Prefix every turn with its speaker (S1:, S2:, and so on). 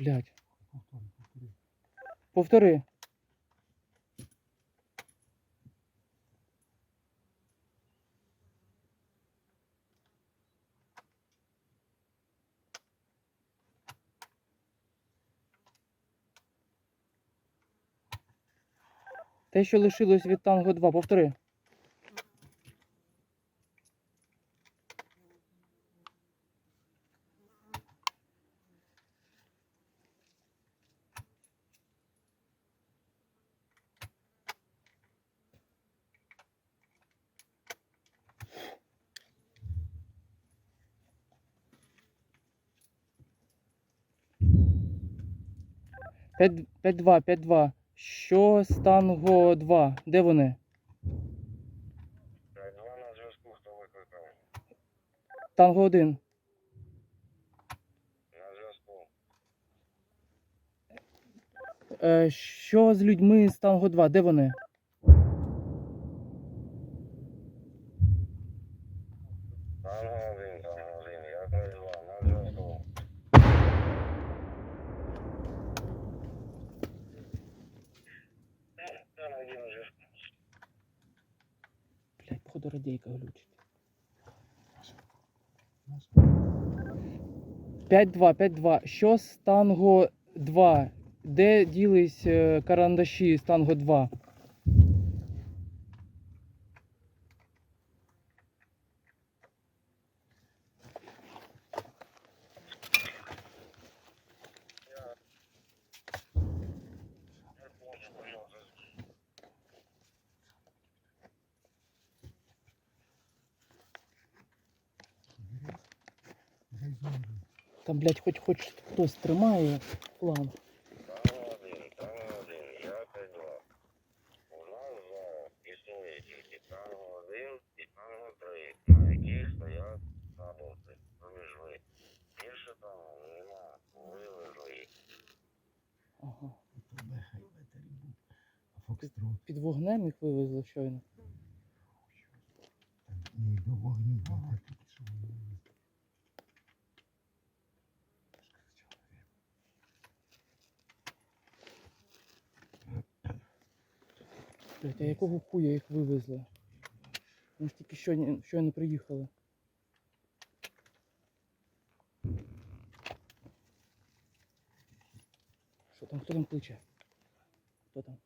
S1: Блядь.
S2: Повтори.
S1: Те, що лишилось від танго 2, повтори. 5-2, 5-2. Що з танго 2? Де вони?
S3: Два на зв'язку, хто викликав.
S1: Танго 1.
S3: На зв'язку.
S1: Е, що з людьми з танго 2? Де вони?
S3: Танго один, танго один, я два, на зв'язку. Танго один на зв'язку.
S1: Походу радійка глючить.
S2: Наш
S1: 5-2, 5-2. Що з танго 2? Де ділись е, карандаші з танго 2?
S3: Поміж ви. Більше танго нема, ви виграєте.
S1: Ага. Під вогнем їх вивезли щойно.
S2: Ні, до вогню буде тут, що вони вивезли.
S1: Блять, а якого хуя їх вивезли? Ми ж тільки щойно, щойно приїхали. Що там, хто там кличе? Хто там?